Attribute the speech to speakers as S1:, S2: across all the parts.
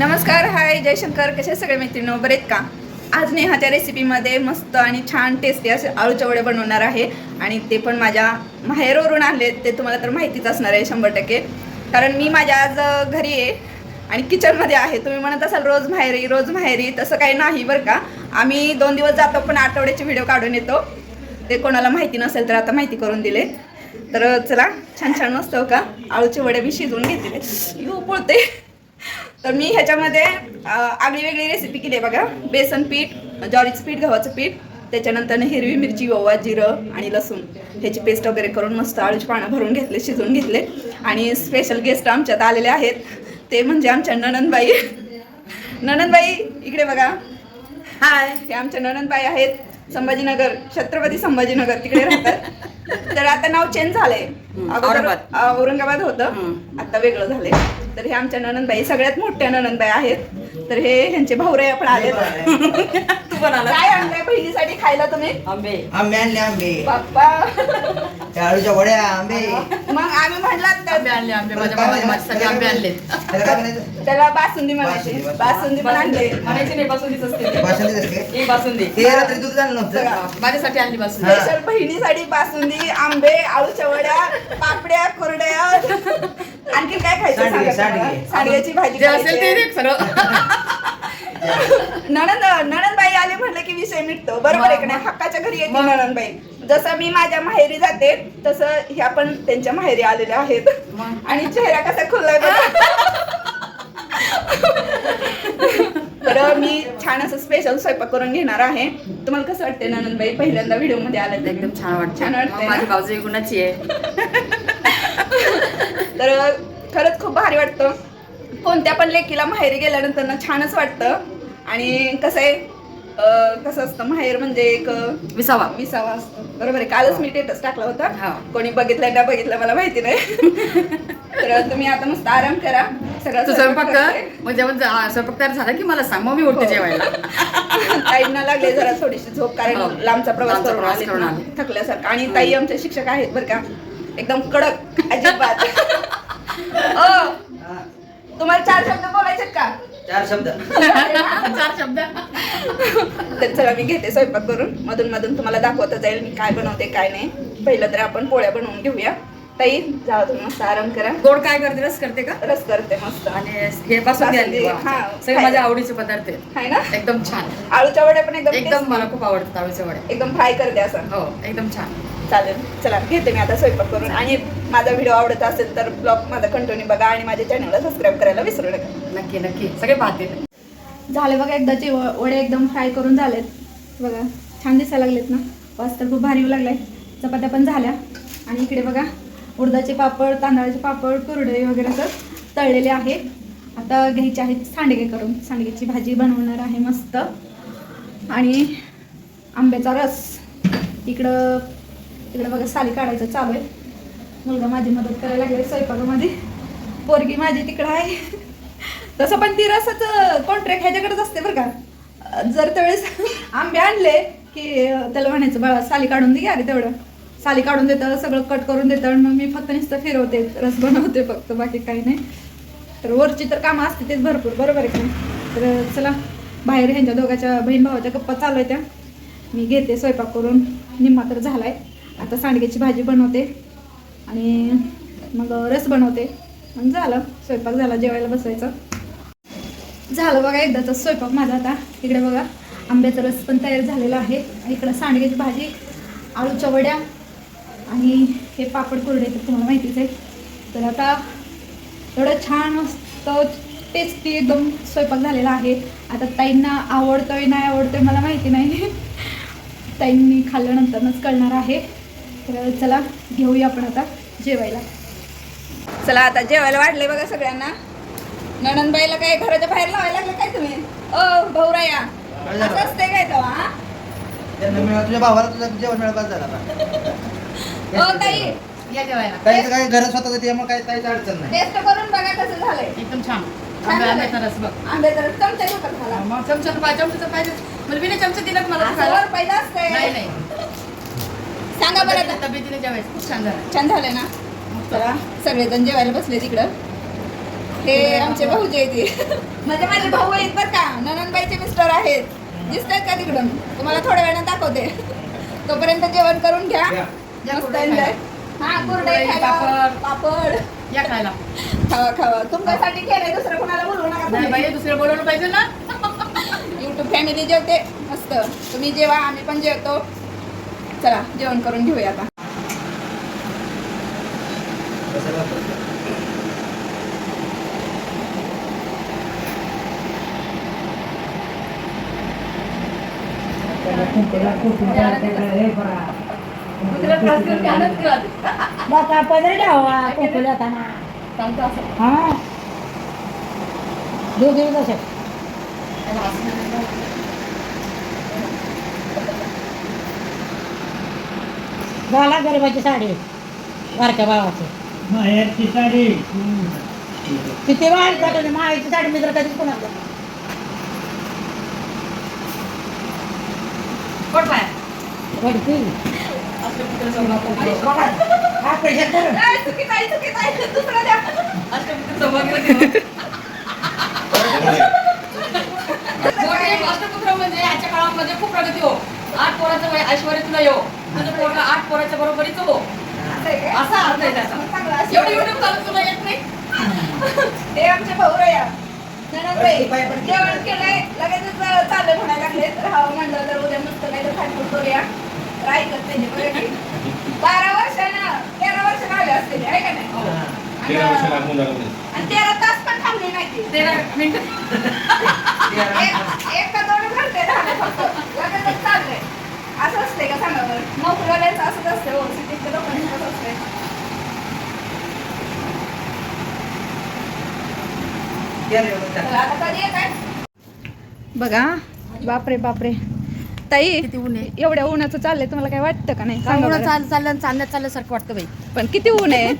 S1: नमस्कार हाय जयशंकर. कसे सगळे मैत्रिणी? बरेत का? आज नेहाच्या रेसिपीमध्ये मस्त आणि छान टेस्टी असे आळूचे वडे बनवणार आहे. आणि ते पण माझ्या माहेरवरून आले ते तुम्हाला तर माहितीच असणार आहे शंभर टक्के. कारण मी माझ्या आज घरी आहे आणि किचनमध्ये आहे. तुम्ही म्हणत असाल रोज माहेरी रोज माहेरी. तसं काही नाही बरं का. आम्ही दोन दिवस जातो पण आठवड्याचे व्हिडिओ काढून येतो. ते कोणाला माहिती नसेल तर आता माहिती करून दिले. तर चला छान छान मस्त हो का? आळूचे वडे मी शिजवून घेतले यू पळते. तर मी ह्याच्यामध्ये आगळी वेगळी रेसिपी केली आहे बघा. बेसन पीठ ज्वारीचं पीठ गव्हाचं पीठ त्याच्यानंतर हिरवी मिरची ओवा जिरं आणि लसूण. ह्याची पेस्ट वगैरे करून मस्त आळूची पानं भरून घेतले शिजवून घेतले. आणि स्पेशल गेस्ट आमच्यात आलेले आहेत. ते म्हणजे आमच्या ननंदबाई ननंदबाई इकडे बघा. हाय हे आमच्या ननंदबाई आहेत. संभाजीनगर छत्रपती संभाजीनगर तिकडे राहतात. तर आता नाव चेंज झालंय. अगोदर
S2: औरंगाबाद.
S1: औरंगाबाद होतं. आता वेगळं झालंय. तर हे आमच्या ननंदबाई सगळ्यात मोठ्या ननंदबाई आहेत. तर हे ह्यांचे भाऊरे पण आले.
S2: तू पण आला
S1: काय आणलंय? बहिणीसाठी खायला तुम्ही?
S2: आंबे.
S3: आंबे आणले आंबे.
S1: बाप्पा.
S3: त्या आळूच्या वड्या आंबे.
S1: मग आम्ही म्हणलात तर
S2: आंबे आणले आंबे माझ्या आंबे आणले
S3: त्याला काय म्हणायचं
S1: त्याला बासुंदी म्हणायची.
S3: बासुंदी,
S1: बासुंदी. पण आणले.
S2: म्हणायची नाही बासुंदीच असते
S3: बासुंदी असते
S2: ही बासुंदी.
S3: ते रात्री दूध आणलं नव्हतं
S2: माझ्यासाठी आणली बासुंदी.
S1: स्पेशल बहिणीसाठी बासुंदी आंबे आळूच्या वड्या पापड्या कुरड्या. आणखी काय खायचं
S3: सांडगे,
S1: सांगा तुम्हाला?
S3: सांडगे.
S1: सांडग्याची भाजी
S2: जे असेल ते
S1: खायची.
S2: दे
S1: नणंद नणंदबाई आले म्हटलं की विषय मिटतो. बरोबर आहे का नाही? हक्काच्या घरी येते
S2: मग.
S1: नणंदबाई. जसं मी माझ्या माहेरी जाते तसं ह्या पण त्यांच्या माहेरी आलेल्या आहेत. आणि चेहरा कसा खुल्लाय बघा. तर मी छान असं स्पेशल स्वयंपाक करून घेणार आहे. तुम्हाला कसं वाटतंय ननंदबाई? पहिल्यांदा व्हिडिओमध्ये आलं
S2: एकदम छान वाटतं
S1: छान वाटतंय ना?
S2: माझी भाऊजी गुणाची आहे.
S1: तर खरंच खूप भारी वाटतं. कोणत्या पण लेकीला माहेरी गेल्यानंतर ना छानच वाटतं. आणि कसं आहे कसं असतं माहेर म्हणजे एक
S2: विसावा.
S1: विसावा असतो. बरोबर आहे कालच मी स्टेटस टाकला होता. कोणी बघितलं का बघितलं मला माहिती नाही. तर तुम्ही आता मस्त आराम करा. सगळं
S2: स्वयंपाक कर.
S1: करते.
S2: मग जेवण जा- हा, स्वयंपाक तयार झाला की मला सांग मग मी उठते
S1: हो.
S2: जेवायला.
S1: ताईंना लागले जरा थोडीशी झोप कारण
S2: हो.
S1: लांबचा प्रवास करून ना,
S2: आले.
S1: थकल्यासारखं. आणि ताई आमचे शिक्षक आहेत बरं का. एकदम कडक अजिबात. तुम्हाला चार शब्द बोलायचे का?
S3: चार शब्द.
S2: चार शब्द.
S1: तर चला मी घेते स्वयंपाक करून. मधून मधून तुम्हाला दाखवता जाईल मी काय बनवते काय नाही. पहिलं तर आपण पोळ्या बनवून घेऊया. ताई जावा तुम्ही मस्त आराम करा.
S2: गोड काय करते? रस करते का?
S1: रस करते मस्त.
S2: आणि हे.
S1: हा.
S2: सगळे माझ्या आवडीचे पदार्थ आहेत.
S1: आहे ना?
S2: एकदम छान.
S1: आळूच्या वड्या पण एकदम
S2: एकदम. मला खूप आवडतात आवडीचे वडे
S1: एकदम फ्राय करते असं.
S2: हो एकदम छान.
S1: चालेल. चला घेते मी आता स्वयंपाक करून. आणि माझा व्हिडिओ आवडत असेल तर ब्लॉग माझा कंटिन्यू बघा आणि माझ्या चॅनलला सबस्क्राईब करायला विसरू नका.
S2: नक्की नक्की. सगळे पाहते
S1: झाले बघा एकदाचे व- वडे एकदम फ्राय करून झालेत. बघा छान दिसायला लागलेत ना. वास तर खूप भारी येऊ लागलाय. चपात्या पण झाल्या. आणि इकडे बघा उडदाचे पापड तांदळाचे पापड कुरडे वगैरे असं तळलेले आहेत. आता घ्यायचे आहेत सांडगे करून. सांडग्याची भाजी बनवणार आहे मस्त. आणि आंब्याचा रस. इकडं इकडं बघा साली काढायचं चालू आहे. मुलगा माझी मदत करायला लागले स्वयंपाकामध्ये. पोरगी माझी तिकडं आहे. तसं पण ती रसाचं कॉन्ट्रॅक्ट ह्याच्याकडेच असते बरं का. जर त्यावेळेस आंबे आणले की त्याला म्हणायचं बाळा साली काढून दे अरे तेवढं. साली काढून देतं सगळं कट करून देतं आणि मग मी फक्त नुसतं फिरवते रस बनवते फक्त बाकी काही नाही. तर वरची तर कामं असते तेच भरपूर बरोबर आहे का तर चला बाहेर ह्यांच्या दोघांच्या बहीण भावाच्या गप्पा चालू आहे त्या. मी घेते स्वयंपाक करून निम्मा तर झाला आहे आता सांडग्याची भाजी बनवते आणि मग रस बनवते. आणि झालं स्वयंपाक झाला जेवायला बसायचं. झालं बघा एकदाचा स्वयंपाक माझा आता. इकडे बघा आंब्याचा रस पण तयार झालेला आहे. आणि इकडं सांडग्याची भाजी आळूच्या वड्या आणि हे पापड कोरडे तर तुम्हाला माहितीच आहे. तर आता एवढं छान मस्त टेस्टी एकदम स्वयंपाक झालेला आहे. आता ताईंना आवडतोय नाही आवडतोय मला माहिती नाही. ताईंनी खाल्ल्यानंतरच कळणार आहे. तर चला घेऊया आपण आता जेवायला. चला आता जेवायला वाढले बघा सगळ्यांना. नणंदबाईला काय घराच्या बाहेर लावायला लागलं काय तुम्ही? ओ भाऊराया असं असतंय काय तेव्हा हा?
S3: तुझ्या भावाला तुझं जेवण मिळालं झाला आता.
S1: ओ ताई.
S2: या जेवायला.
S3: काही काय घर स्वतः त्यामुळे काही काहीच अडचण नाही.
S1: टेस्ट करून बघा कसं झालंय.
S2: एकदम छान.
S1: छान
S2: आंबे
S1: झालंय.
S2: आंब्याचा रस बघ.
S1: आंबे तर चमचे होतात मला.
S2: मग चमचा पाहिजे चमचा तर पाहिजे मला बिना चमचा दिला मला
S1: असं
S2: खायला?
S1: वर पहिलं असतंय.
S2: नाही नाही.
S1: सांगा बरं आता.
S2: तब्येतीने जेवायचं खूप छान झालं.
S1: छान झालंय ना? चला सगळेजण जेवायला बसले तिकडं. हे आमचे भाऊजी आहेत हे. म्हणजे माझे भाऊ आहेत बरं का. ननंदबाईचे मिस्टर आहेत. दिसत आहेत का तिकडून? तुम्हाला थोड्या वेळानं दाखवते. तोपर्यंत जेवण करून घ्या. मस्त. हा
S2: पापड.
S1: पापड.
S2: या खायला.
S1: खावा खावा. तुमच्यासाठी केलंय दुसरं कोणाला बोलवू नका.
S2: बाई दुसरं बोलवलं पाहिजे ना.
S1: युट्यूब फॅमिली जेवते. मस्त. तुम्ही जेवा आम्ही पण जेवतो. चला जेवण करून घेऊया आता
S3: कसं करतो?
S2: दुसरं त्रास घेऊन ध्यानच करत.
S4: बाका पदरी ठेवा कोकण जाताना
S2: सांगतो असं.
S4: हा दोघे तसे
S2: त्याला असं नाही.
S4: झाला गरिबाची साडी बारक्या भावाची
S5: माहेरची साडी
S4: किती वाईट झालं मायाची साडी मित्र कधीच कोणाला
S2: कोण असं कुत्रं समोर नको.
S4: हा पैसे कर
S1: ए, चुकीचं आहे, चुकीचं आहे. दुसरं द्या.
S2: असं कुत्रं समोर गेलं की. मोठे अष्टपुत्र म्हणजे आजच्या काळामध्ये खूप प्रगती हो आठ पोराचं वय ऐश्वर्य तुला येऊ तुझं पोरगा आठ पोराच्या बरोबरीच हो.
S1: असं आहे काय?
S2: असा अर्थ आहे त्याचा. एवढं युट्यूब चालू तुला येत नाही.
S1: ते आमचे भाऊ या ननंदबाई जेवण केलंय. लगेचच चाललं म्हणायला लागले तर हवं म्हणलं तर उद्या मस्त काही तर खाटपूट करूया. तर ऐकत त्याचे बरं की. बारा वर्षानं तेरा वर्षानं आले असतील आहे का नाही? आणि आणि तेरा तास पण थांबली नाही.
S2: तेरा मिनिट.
S1: एक एक का दोन घंटे झाले फक्त. लगेचच चाललंय असं असतंय का सांगा बरं? नोकरीवाल्यांचं असंच असतं हो सिटीतल्या लोकांचं
S3: रे, बघ.
S1: चला, आता कधी येत आहे बघा बापरे बापरे. ताई
S2: किती ऊन आहे?
S1: एवढ्या उन्हाचं चाललंय तुम्हाला काय वाटतं का नाही? सांगा बरं.
S2: चाल चाललं चालण्यात चालल्यासारखं वाटतं बाई.
S1: पण किती ऊन आहे?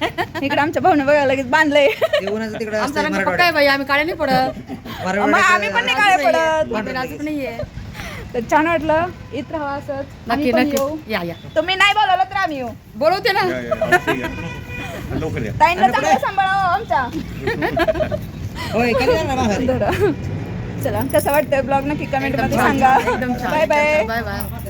S1: इकडे आमच्या भाऊने बघा लगेच बांधलंय.
S3: ते उन्हाचं तिकडं
S2: आमचा
S3: असतंय
S2: रंग पक्का आहे
S3: मराठवाड्यात.
S2: बाई आम्ही काळे नाही पडत.
S3: मराठवाड्यात
S1: आम्ही पण नाही काळे पडत.
S2: नाहीये
S1: तर छान वाटलं. इथं राहा असंच.
S2: नक्की
S1: आम्ही पण येऊ.
S2: नक्की या या.
S1: तुम्ही नाही बोलावलं तर आम्ही येऊ.
S2: बोलवते ना.
S6: लवकर या.
S1: ताईंना चांगलं सांभाळा हो आमच्या.
S3: होय जाणार माघारी?
S1: चला कसं वाटतंय ब्लॉग? नक्की कमेंटमध्ये
S2: एकदम
S1: सांगा.
S2: छान
S1: बाय बाय
S2: बाय बाय